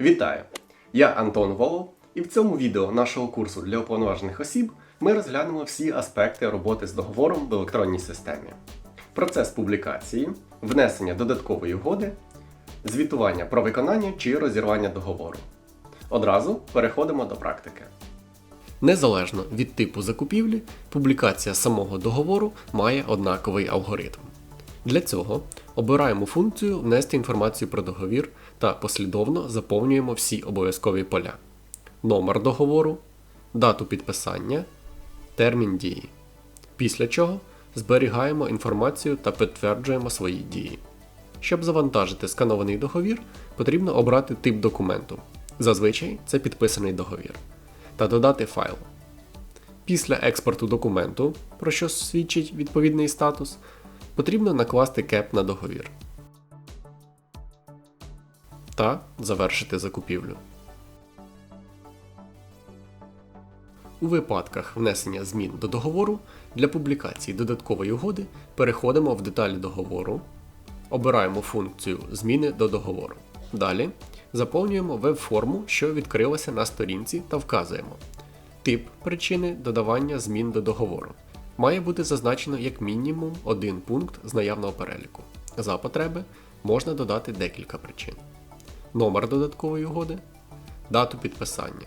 Вітаю! Я Антон Волов, і в цьому відео нашого курсу для уповноважених осіб ми розглянемо всі аспекти роботи з договором в електронній системі: процес публікації, внесення додаткової угоди, звітування про виконання чи розірвання договору. Одразу переходимо до практики. Незалежно від типу закупівлі, публікація самого договору має однаковий алгоритм. Для цього обираємо функцію Внести інформацію про договір та послідовно заповнюємо всі обов'язкові поля: номер договору, дату підписання, термін дії. Після чого зберігаємо інформацію та підтверджуємо свої дії. Щоб завантажити сканований договір, потрібно обрати тип документу. Зазвичай це підписаний договір, та додати файл. Після експорту документу, про що свідчить відповідний статус, потрібно накласти кеп на договір та завершити закупівлю. У випадках внесення змін до договору для публікації додаткової угоди переходимо в деталі договору, обираємо функцію Зміни до договору. Далі заповнюємо веб-форму, що відкрилася на сторінці, та вказуємо тип причини додавання змін до договору. Має бути зазначено як мінімум один пункт з наявного переліку. За потреби можна додати декілька причин. Номер додаткової угоди, дату підписання,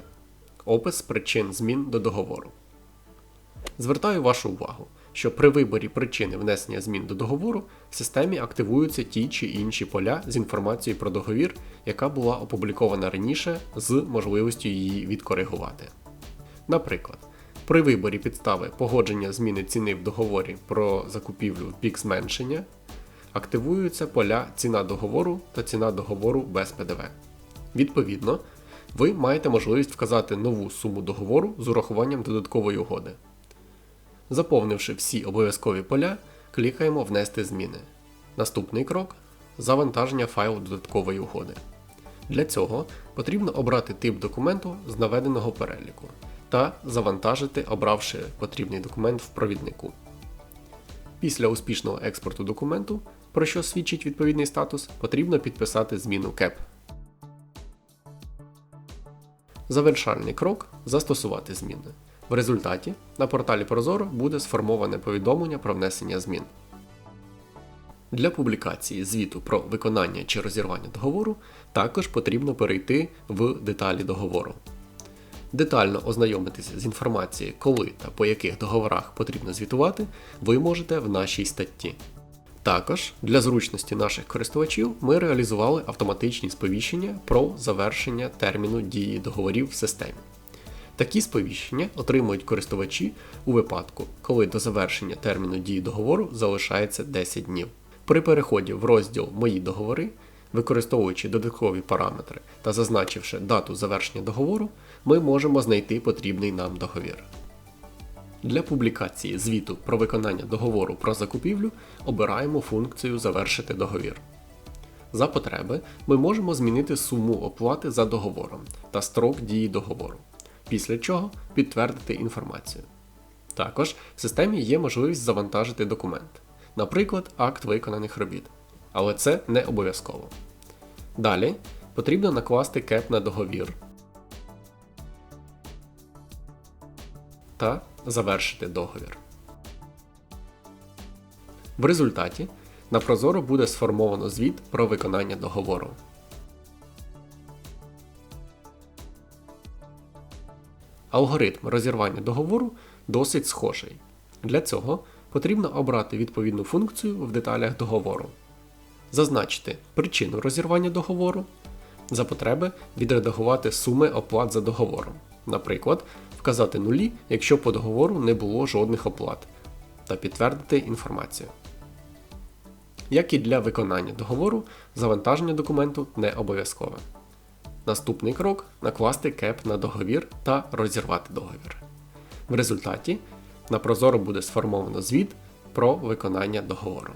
опис причин змін до договору. Звертаю вашу увагу, що при виборі причини внесення змін до договору в системі активуються ті чи інші поля з інформацією про договір, яка була опублікована раніше з можливістю її відкоригувати. Наприклад, при виборі підстави погодження зміни ціни в договорі про закупівлю пік зменшення активуються поля ціна договору та ціна договору без ПДВ. Відповідно, ви маєте можливість вказати нову суму договору з урахуванням додаткової угоди. Заповнивши всі обов'язкові поля, клікаємо Внести зміни. Наступний крок завантаження файлу додаткової угоди. Для цього потрібно обрати тип документу з наведеного переліку та завантажити, обравши потрібний документ в провіднику. Після успішного експорту документу, про що свідчить відповідний статус, потрібно підписати зміну CAP. Завершальний крок застосувати зміни. В результаті на порталі Прозоро буде сформоване повідомлення про внесення змін. Для публікації звіту про виконання чи розірвання договору також потрібно перейти в деталі договору. Детально ознайомитися з інформацією, коли та по яких договорах потрібно звітувати, ви можете в нашій статті. Також для зручності наших користувачів ми реалізували автоматичні сповіщення про завершення терміну дії договорів в системі. Такі сповіщення отримують користувачі у випадку, коли до завершення терміну дії договору залишається 10 днів. При переході в розділ Мої договори, використовуючи додаткові параметри та зазначивши дату завершення договору, ми можемо знайти потрібний нам договір. Для публікації звіту про виконання договору про закупівлю обираємо функцію Завершити договір. За потреби ми можемо змінити суму оплати за договором та строк дії договору, після чого підтвердити інформацію. Також в системі є можливість завантажити документ, наприклад, акт виконаних робіт. Але це не обов'язково. Далі потрібно накласти кеп на договір та завершити договір. В результаті на Прозоро буде сформовано звіт про виконання договору. Алгоритм розірвання договору досить схожий. Для цього потрібно обрати відповідну функцію в деталях договору, зазначити причину розірвання договору, за потреби відредагувати суми оплат за договором, наприклад, вказати нулі, якщо по договору не було жодних оплат, та підтвердити інформацію. Як і для виконання договору, завантаження документу не обов'язкове. Наступний крок накласти кеп на договір та розірвати договір. В результаті на Прозоро буде сформовано звіт про виконання договору.